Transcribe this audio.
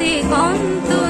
দিগন্ত